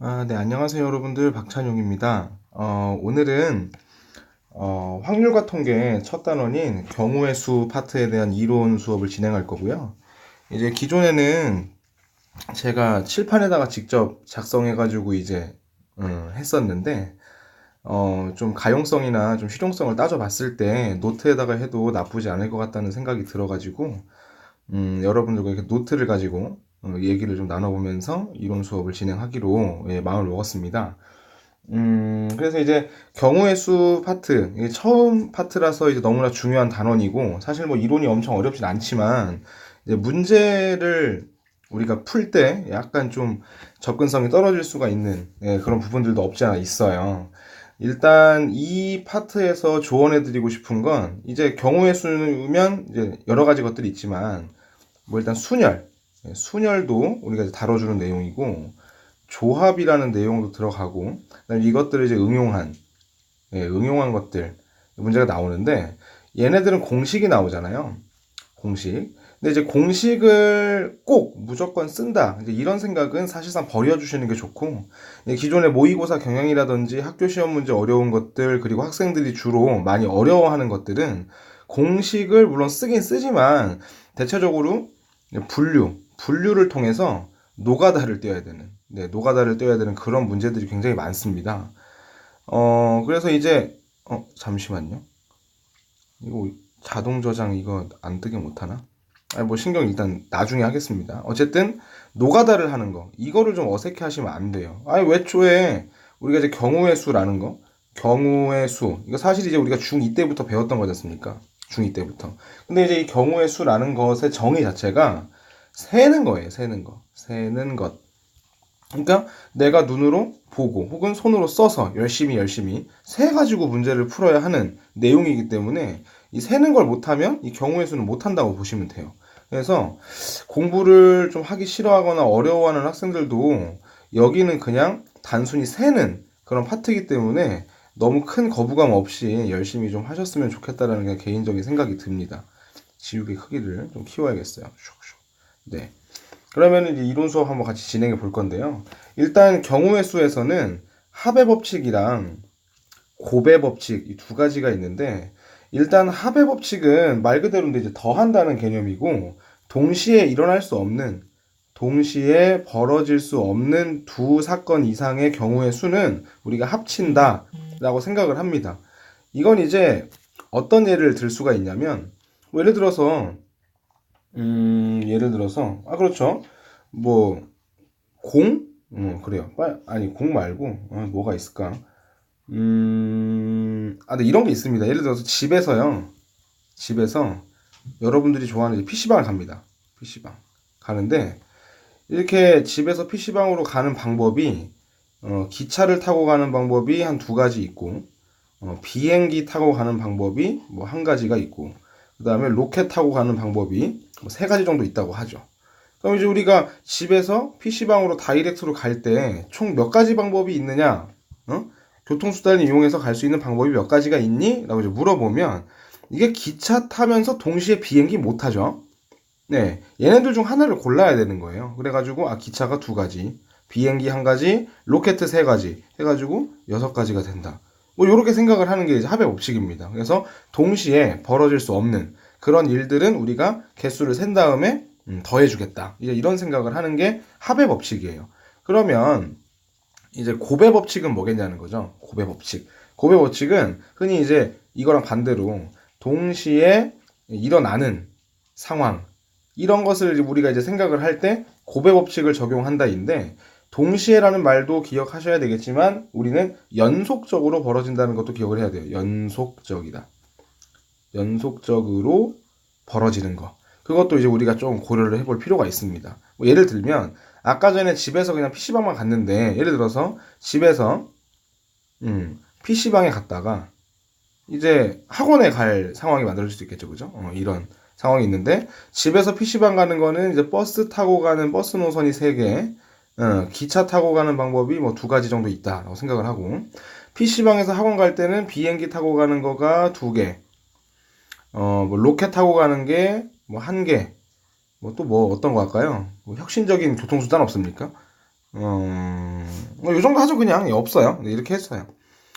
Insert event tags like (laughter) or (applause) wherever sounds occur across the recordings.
아, 네, 안녕하세요, 여러분들. 박찬용입니다. 어, 오늘은 어, 확률과 통계 첫 단원인 경우의 수 파트에 대한 이론 수업을 진행할 거고요. 이제 기존에는 제가 칠판에다가 직접 작성해가지고 이제 음, 했었는데 어, 좀 가용성이나 좀 실용성을 따져봤을 때 노트에다가 해도 나쁘지 않을 것 같다는 생각이 들어가지고 음, 여러분들과 이렇게 노트를 가지고 어, 얘기를 좀 나눠보면서 이론 수업을 진행하기로 예, 마음을 먹었습니다. 음, 그래서 이제 경우의 수 파트, 이게 처음 파트라서 이제 너무나 중요한 단원이고, 사실 뭐 이론이 엄청 어렵진 않지만, 이제 문제를 우리가 풀 때 약간 좀 접근성이 떨어질 수가 있는 예, 그런 부분들도 없지 않아 있어요. 일단 이 파트에서 조언해드리고 싶은 건 이제 경우의 수면 이제 여러 가지 것들이 있지만 뭐 일단 순열, 예, 순열도 우리가 다뤄주는 내용이고 조합이라는 내용도 들어가고 이것들을 이제 응용한 예, 응용한 것들 문제가 나오는데 얘네들은 공식이 나오잖아요. 공식. 근데 이제 공식을 꼭 무조건 쓴다. 이런 생각은 사실상 버려주시는 게 좋고, 기존의 모의고사 경향이라든지 학교 시험 문제 어려운 것들, 그리고 학생들이 주로 많이 어려워하는 것들은 공식을 물론 쓰긴 쓰지만, 대체적으로 분류, 분류를 통해서 노가다를 떼어야 되는, 네, 노가다를 떼어야 되는 그런 문제들이 굉장히 많습니다. 어, 그래서 이제, 어, 잠시만요. 이거 자동 저장 이거 안 뜨게 못하나? 아니, 뭐 신경 일단 나중에 하겠습니다. 어쨌든, 노가다를 하는 거. 이거를 좀 어색해 하시면 안 돼요. 아니, 외초에 우리가 이제 경우의 수라는 거. 경우의 수. 이거 사실 이제 우리가 중2 때부터 배웠던 거지 않습니까? 중2 때부터. 근데 이제 이 경우의 수라는 것의 정의 자체가 세는 거예요. 세는 거. 세는 것. 그러니까 내가 눈으로 보고 혹은 손으로 써서 열심히 열심히 세 가지고 문제를 풀어야 하는 내용이기 때문에 이 세는 걸 못하면 이 경우의 수는 못한다고 보시면 돼요. 그래서 공부를 좀 하기 싫어하거나 어려워하는 학생들도 여기는 그냥 단순히 세는 그런 파트이기 때문에 너무 큰 거부감 없이 열심히 좀 하셨으면 좋겠다라는 게 개인적인 생각이 듭니다. 지우개 크기를 좀 키워야겠어요. 네. 그러면 이제 이론 수업 한번 같이 진행해 볼 건데요. 일단 경우의 수에서는 합의 법칙이랑 고배 법칙 이 두 가지가 있는데 일단 합의 법칙은 말 그대로 이제 더한다는 개념이고 동시에 일어날 수 없는 동시에 벌어질 수 없는 두 사건 이상의 경우의 수는 우리가 합친다라고 생각을 합니다. 이건 이제 어떤 예를 들 수가 있냐면 뭐 예를 들어서 음, 예를 들어서, 아, 그렇죠. 뭐, 공? 음, 그래요. 아니, 공 말고, 아, 뭐가 있을까? 음, 아, 근데 이런 게 있습니다. 예를 들어서 집에서요. 집에서 여러분들이 좋아하는 PC방을 갑니다. PC방. 가는데, 이렇게 집에서 PC방으로 가는 방법이, 어, 기차를 타고 가는 방법이 한 두 가지 있고, 어, 비행기 타고 가는 방법이 뭐 한 가지가 있고, 그 다음에 로켓 타고 가는 방법이 뭐세 가지 정도 있다고 하죠. 그럼 이제 우리가 집에서 PC방으로 다이렉트로 갈 때 총 몇 가지 방법이 있느냐? 어? 교통수단을 이용해서 갈 수 있는 방법이 몇 가지가 있니? 라고 이제 물어보면 이게 기차 타면서 동시에 비행기 못 타죠. 네. 얘네들 중 하나를 골라야 되는 거예요. 그래가지고, 아, 기차가 두 가지, 비행기 한 가지, 로켓 세 가지 해가지고 여섯 가지가 된다. 뭐, 요렇게 생각을 하는 게 이제 합의 법칙입니다. 그래서 동시에 벌어질 수 없는 그런 일들은 우리가 개수를 센 다음에 음, 더해주겠다. 이제 이런 생각을 하는 게 합의 법칙이에요. 그러면 이제 고배 법칙은 뭐겠냐는 거죠. 고배 법칙. 고배 법칙은 흔히 이제 이거랑 반대로 동시에 일어나는 상황 이런 것을 우리가 이제 생각을 할 때 고배 법칙을 적용한다인데 동시에라는 말도 기억하셔야 되겠지만 우리는 연속적으로 벌어진다는 것도 기억을 해야 돼요. 연속적이다. 연속적으로 벌어지는 거. 그것도 이제 우리가 좀 고려를 해볼 필요가 있습니다. 뭐 예를 들면 아까 전에 집에서 그냥 PC방만 갔는데 예를 들어서 집에서 음, PC방에 갔다가 이제 학원에 갈 상황이 만들어질 수 있겠죠. 그죠? 어, 이런 상황이 있는데 집에서 PC방 가는 거는 이제 버스 타고 가는 버스 노선이 3개 어, 기차 타고 가는 방법이 뭐 두 가지 정도 있다라고 생각을 하고 PC방에서 학원 갈 때는 비행기 타고 가는 거가 두 개, 어, 뭐 로켓 타고 가는 게 뭐 한 개, 뭐 또뭐 뭐 어떤 거 할까요? 뭐 혁신적인 교통수단 없습니까? 어, 뭐이 정도 하죠, 그냥. 예, 없어요. 네, 이렇게 했어요.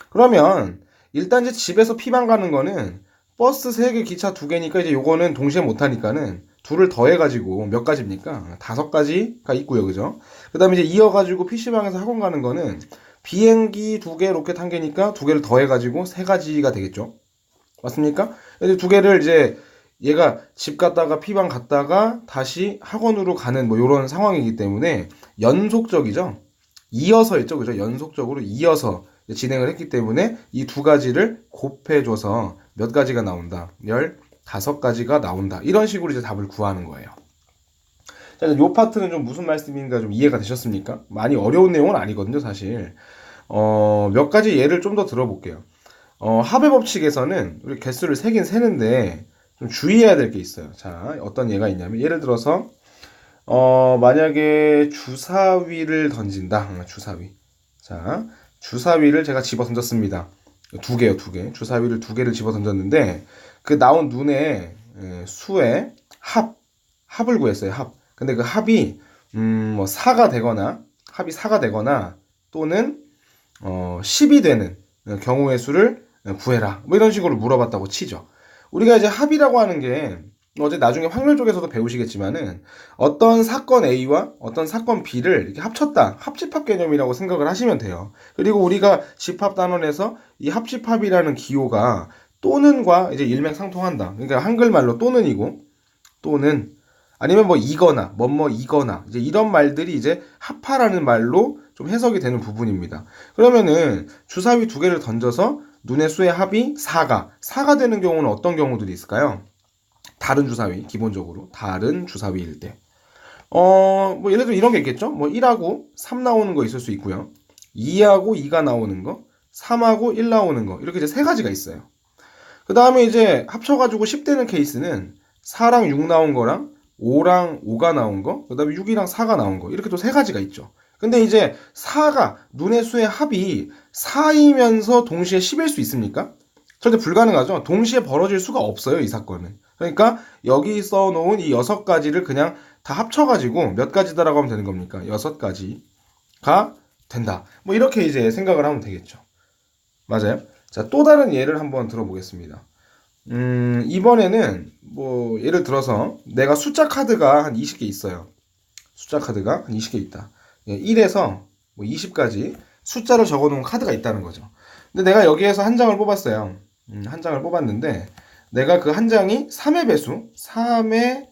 그러면, 일단 이제 집에서 피방 가는 거는 버스 3개, 기차 2개니까 이제 요거는 동시에 못 하니까는 둘을 더해가지고 몇 가지입니까? 다섯 가지가 있고요, 그죠? 그 다음에 이제 이어가지고 PC방에서 학원 가는 거는 비행기 두 개, 로켓 한 개니까 두 개를 더해가지고 세 가지가 되겠죠? 맞습니까? 이제 두 개를 이제 얘가 집 갔다가 피방 갔다가 다시 학원으로 가는 뭐 이런 상황이기 때문에 연속적이죠. 이어서 했죠, 그죠? 연속적으로 이어서 진행을 했기 때문에 이 두 가지를 곱해줘서 몇 가지가 나온다. 열 다섯 가지가 나온다. 이런 식으로 이제 답을 구하는 거예요. 자, 이 파트는 좀 무슨 말씀인가 좀 이해가 되셨습니까? 많이 어려운 내용은 아니거든요, 사실. 어, 몇 가지 예를 좀 더 들어볼게요. 어, 합의 법칙에서는 우리 개수를 세긴 세는데 좀 주의해야 될 게 있어요. 자, 어떤 예가 있냐면 예를 들어서 어, 만약에 주사위를 던진다. 음, 주사위. 자, 주사위를 제가 집어 던졌습니다. 두 개요, 두 개. 주사위를 두 개를 집어 던졌는데 그 나온 눈에 예, 수의 합, 합을 구했어요. 합. 근데 그 합이 음, 뭐 4가 되거나 합이 4가 되거나 또는 어, 10이 되는 경우의 수를 구해라. 뭐 이런 식으로 물어봤다고 치죠. 우리가 이제 합이라고 하는 게 어제 나중에 확률 쪽에서도 배우시겠지만은 어떤 사건 A와 어떤 사건 B를 이렇게 합쳤다. 합집합 개념이라고 생각을 하시면 돼요. 그리고 우리가 집합 단원에서 이 합집합이라는 기호가 또는과 이제 일맥상통한다. 그러니까 한글말로 또는이고 또는 아니면 뭐 이거나 뭐뭐 이거나 이제 이런 말들이 이제 합하라는 말로 좀 해석이 되는 부분입니다. 그러면은 주사위 두 개를 던져서 눈의 수의 합이 4가 4가 되는 경우는 어떤 경우들이 있을까요? 다른 주사위 기본적으로 다른 주사위일 때. 어, 뭐 예를 들어 이런 게 있겠죠? 뭐 1하고 3 나오는 거 있을 수 있고요. 2하고 2가 나오는 거, 3하고 1 나오는 거. 이렇게 이제 세 가지가 있어요. 그 다음에 이제 합쳐가지고 10 되는 케이스는 4랑 6 나온 거랑 5랑 5가 나온 거, 그 다음에 6이랑 4가 나온 거. 이렇게 또 세 가지가 있죠. 근데 이제 4가 눈의 수의 합이 4이면서 동시에 10일 수 있습니까? 절대 불가능하죠. 동시에 벌어질 수가 없어요, 이 사건은. 그러니까 여기 써놓은 이 여섯 가지를 그냥 다 합쳐가지고 몇 가지다라고 하면 되는 겁니까? 여섯 가지가 된다. 뭐 이렇게 이제 생각을 하면 되겠죠. 맞아요? 자, 또 다른 예를 한번 들어보겠습니다. 음, 이번에는 뭐 예를 들어서 내가 숫자 카드가 한 20개 있어요. 숫자 카드가 한 20개 있다. 1에서 뭐 20까지 숫자를 적어 놓은 카드가 있다는 거죠. 근데 내가 여기에서 한 장을 뽑았어요. 음, 한 장을 뽑았는데 내가 그 한 장이 3의 배수, 3의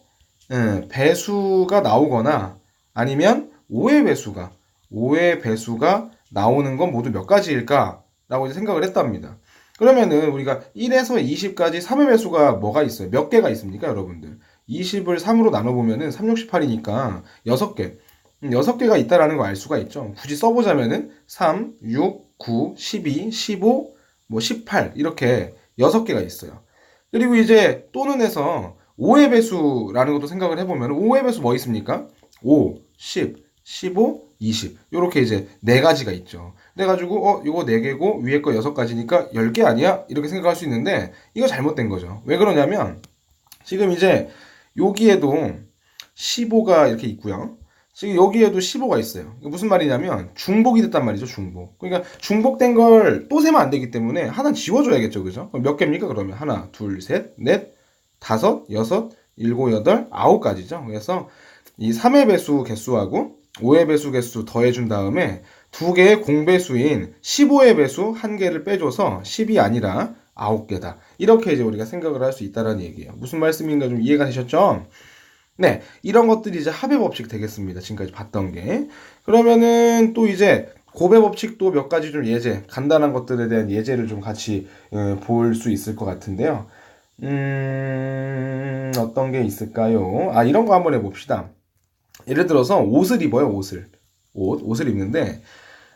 음, 배수가 나오거나 아니면 5의 배수가 5의 배수가 나오는 건 모두 몇 가지일까? 라고 생각을 했답니다. 그러면은 우리가 1에서 20까지 3의 배수가 뭐가 있어요? 몇 개가 있습니까, 여러분들? 20을 3으로 나눠보면은 3, 6, 18이니까 6개. 6개가 있다라는 거알 수가 있죠. 굳이 써보자면은 3, 6, 9, 12, 15, 뭐 18 이렇게 6개가 있어요. 그리고 이제 또는 해서 5의 배수라는 것도 생각을 해보면 5의 배수 뭐 있습니까? 5, 10, 15, 20 이렇게 이제 네 가지가 있죠. 그래가지고 어 이거 네 개고 위에 거 여섯 가지니까 10개 아니야? 이렇게 생각할 수 있는데 이거 잘못된 거죠. 왜 그러냐면 지금 이제 여기에도 15가 이렇게 있고요. 지금 여기에도 15가 있어요. 무슨 말이냐면 중복이 됐단 말이죠. 중복. 그러니까 중복된 걸 또 세면 안 되기 때문에 하나 지워줘야겠죠. 그죠? 몇 개입니까? 그러면 하나, 둘, 셋, 넷, 다섯, 여섯, 일곱, 여덟, 아홉 가지죠. 그래서 이 3의 배수 개수하고 5의 배수 개수 더해준 다음에 두 개의 공배수인 15의 배수 한 개를 빼줘서 10이 아니라 9개다. 이렇게 이제 우리가 생각을 할 수 있다는 얘기예요. 무슨 말씀인가 좀 이해가 되셨죠? 네, 이런 것들이 이제 합의 법칙 되겠습니다. 지금까지 봤던 게. 그러면은 또 이제 고배 법칙도 몇 가지 좀 예제, 간단한 것들에 대한 예제를 좀 같이 어, 볼수 있을 것 같은데요. 음, 어떤 게 있을까요? 아, 이런 거 한번 해봅시다. 예를 들어서 옷을 입어요, 옷을. 옷, 옷을 입는데,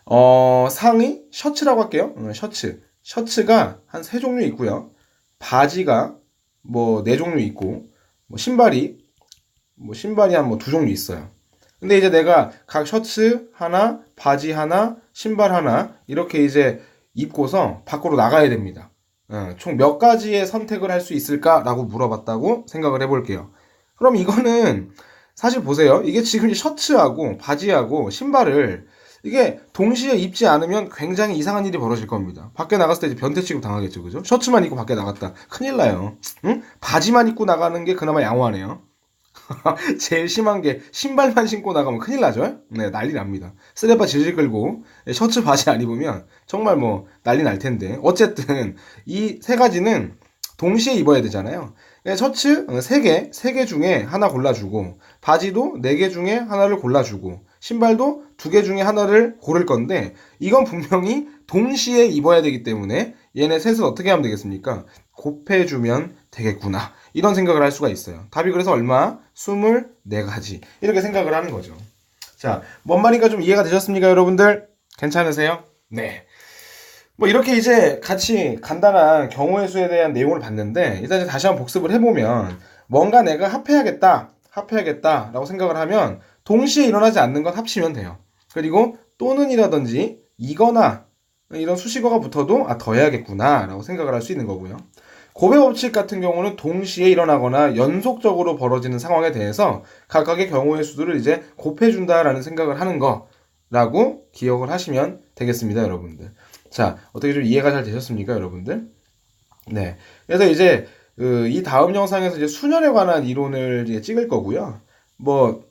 어, 상의, 셔츠라고 할게요. 어, 셔츠. 셔츠가 한 세 종류 있고요. 바지가 뭐 네 종류 있고, 뭐 신발이 뭐 신발이 한 뭐 두 종류 있어요. 근데 이제 내가 각 셔츠 하나, 바지 하나, 신발 하나 이렇게 이제 입고서 밖으로 나가야 됩니다. 어, 총몇 가지의 선택을 할 수 있을까라고 물어봤다고 생각을 해볼게요. 그럼 이거는 사실 보세요. 이게 지금 이 셔츠하고 바지하고 신발을 이게 동시에 입지 않으면 굉장히 이상한 일이 벌어질 겁니다. 밖에 나갔을 때 이제 변태 취급 당하겠죠, 그죠? 셔츠만 입고 밖에 나갔다. 큰일 나요. 응? 바지만 입고 나가는 게 그나마 양호하네요. (laughs) 제일 심한 게 신발만 신고 나가면 큰일 나죠? 네, 난리 납니다. 쓰레빠 질질 끌고 셔츠 바지 안 입으면 정말 뭐 난리 날 텐데. 어쨌든 이 세 가지는 동시에 입어야 되잖아요. 예, 셔츠 3개, 3개 중에 하나 골라주고, 바지도 4개 중에 하나를 골라주고, 신발도 2개 중에 하나를 고를 건데, 이건 분명히 동시에 입어야 되기 때문에, 얘네 셋을 어떻게 하면 되겠습니까? 곱해주면 되겠구나. 이런 생각을 할 수가 있어요. 답이 그래서 얼마? 24가지. 이렇게 생각을 하는 거죠. 자, 뭔 말인가 좀 이해가 되셨습니까, 여러분들? 괜찮으세요? 네. 뭐 이렇게 이제 같이 간단한 경우의 수에 대한 내용을 봤는데 일단 이제 다시 한번 복습을 해보면 뭔가 내가 합해야겠다 합해야겠다 라고 생각을 하면 동시에 일어나지 않는 건 합치면 돼요. 그리고 또는이라든지 이거나 이런 수식어가 붙어도 아 더 해야겠구나 라고 생각을 할 수 있는 거고요. 고배 법칙 같은 경우는 동시에 일어나거나 연속적으로 벌어지는 상황에 대해서 각각의 경우의 수들을 이제 곱해준다라는 생각을 하는 거라고 기억을 하시면 되겠습니다 여러분들 자, 어떻게 좀 이해가 잘 되셨습니까, 여러분들? 네. 그래서 이제, 그, 이 다음 영상에서 이제 수년에 관한 이론을 이제 찍을 거고요. 뭐,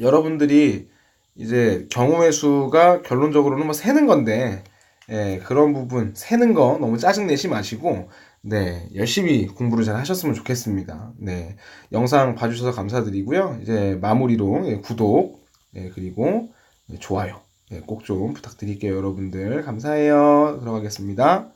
여러분들이 이제 경우의 수가 결론적으로는 뭐 세는 건데, 예, 그런 부분, 세는 거 너무 짜증 내시 마시고, 네, 열심히 공부를 잘 하셨으면 좋겠습니다. 네, 영상 봐 주셔서 감사드리고요. 이제 마무리로 예, 구독, 예, 그리고 예, 좋아요. 네, 꼭 좀 부탁드릴게요, 여러분들. 감사해요. 들어가겠습니다.